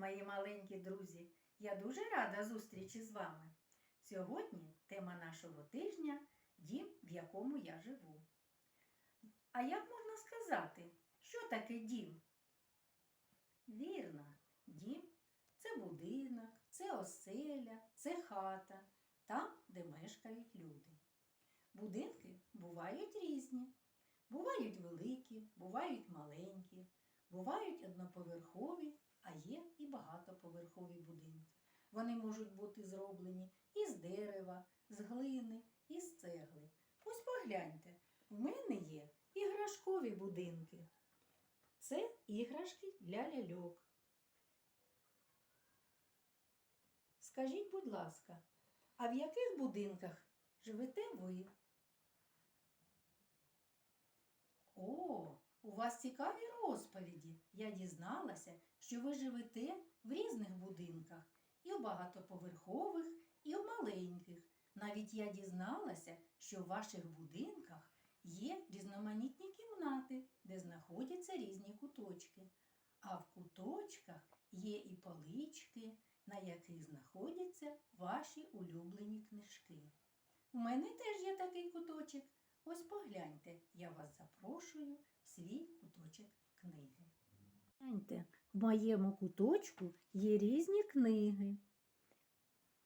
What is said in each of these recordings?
мої маленькі друзі! Я дуже рада зустрічі з вами. Сьогодні тема нашого тижня дім, в якому я живу. А як можна сказати, що таке дім? Вірно, дім це будинок, це оселя, це хата, там, де мешкають люди. Будинки бувають різні. Бувають великі, бувають маленькі, бувають одноповерхові, а є і багатоповерхові будинки. Вони можуть бути зроблені із дерева, з глини, із цегли. Ось погляньте, в мене є іграшкові будинки. Це іграшки для ляльок. Скажіть, будь ласка, а в яких будинках живете ви? О, у вас цікаві розповіді. Я дізналася, що ви живете в різних будинках, і в багатоповерхових, і в маленьких. Навіть я дізналася, що в ваших будинках є різноманітні кімнати, де знаходяться різні куточки. А в куточках є і полички, на яких знаходяться ваші улюблені книжки. У мене теж є такий куточок. Ось погляньте, я вас запрошую свій куточок книги. Гляньте, в моєму куточку є різні книги,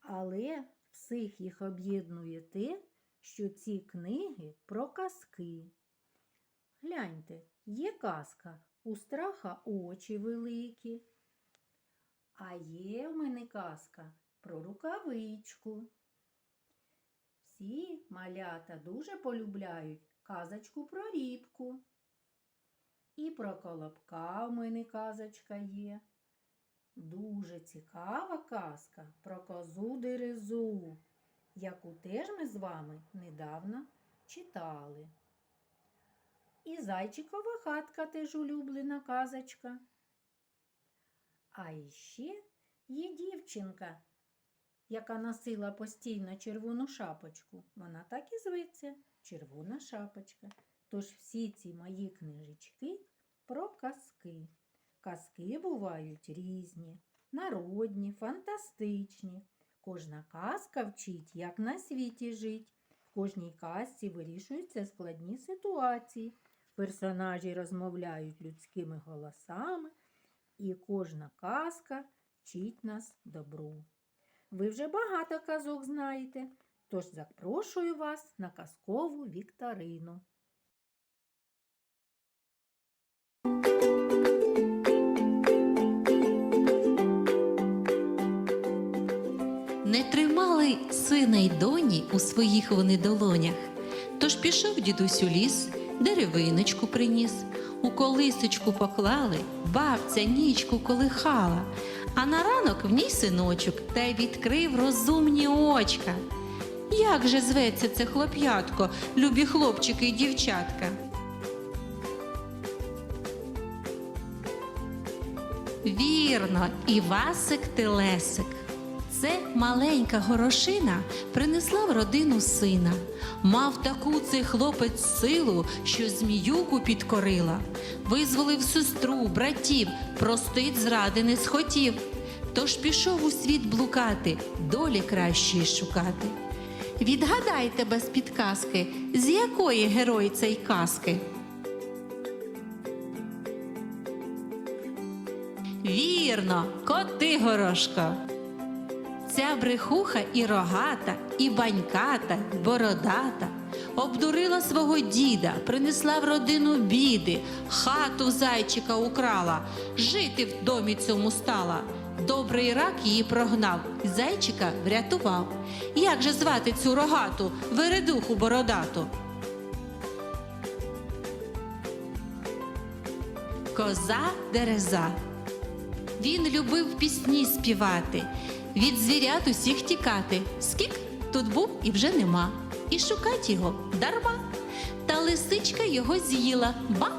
але всіх їх об'єднує те, що ці книги про казки. Гляньте, є казка у страха очі великі, а є в мене казка про рукавичку. Всі малята дуже полюбляють казочку про рібку. І про колобка в мене казочка є. Дуже цікава казка про козу дерезу, яку теж ми з вами недавно читали. І зайчикова хатка теж улюблена казочка. А іще є дівчинка, яка носила постійно червону шапочку. Вона так і зветься червона шапочка. Тож всі ці мої книжечки про казки. Казки бувають різні, народні, фантастичні. Кожна казка вчить, як на світі жить. В кожній казці вирішуються складні ситуації. Персонажі розмовляють людськими голосами, і кожна казка вчить нас добру. Ви вже багато казок знаєте, тож запрошую вас на казкову вікторину. Сина й доні у своїх вони долонях. Тож пішов дідусь у ліс, деревиночку приніс, у колисочку поклали, бабця нічку колихала, а на ранок в ній синочок та й відкрив розумні очка. Як же зветься це хлоп'ятко, любі хлопчики й дівчатка? Вірно, Івасик Телесик. Це маленька горошина принесла в родину сина. Мав таку цей хлопець силу, що зміюку підкорила. Визволив сестру, братів, простить зради не схотів. Тож пішов у світ блукати, долі кращої шукати. Відгадайте без підказки, з якої герой цей казки. Вірно, коти горошко. Ця брехуха і рогата, і баньката, і бородата обдурила свого діда, принесла в родину біди, хату зайчика украла, жити в домі цьому стала. Добрий рак її прогнав, і зайчика врятував. Як же звати цю рогату, вередуху бородату? Коза дереза. Він любив пісні співати, від звірят усіх тікати. Скік тут був і вже нема. І шукать його дарма. Та лисичка його з'їла, ба,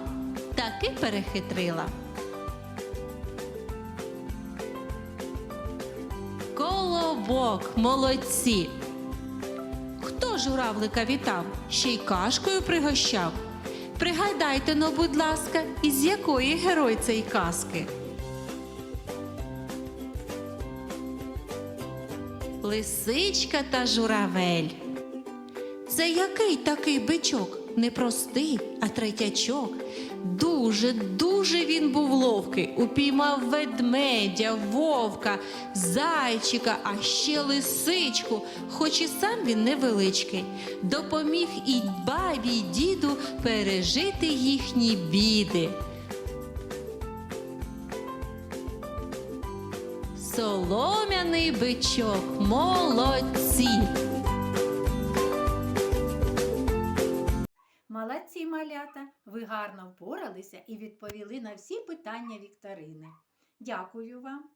таки перехитрила. Колобок, молодці. Хто журавлика вітав, ще й кашкою пригощав? Пригадайте но, будь ласка, із якої герой цієї казки? Лисичка та журавель. Це який такий бичок? Не простий, а третячок. Дуже, дуже він був ловкий. Упіймав ведмедя, вовка, зайчика, а ще лисичку, хоч і сам він невеличкий. Допоміг і бабі, й діду пережити їхні біди. Солом'яний бичок, молодці! Молодці малята, ви гарно впоралися і відповіли на всі питання вікторини. Дякую вам.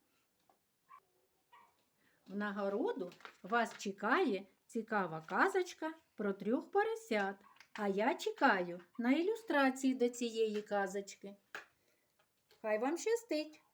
В нагороду вас чекає цікава казочка про трьох поросят. А я чекаю на ілюстрації до цієї казочки. Хай вам щастить!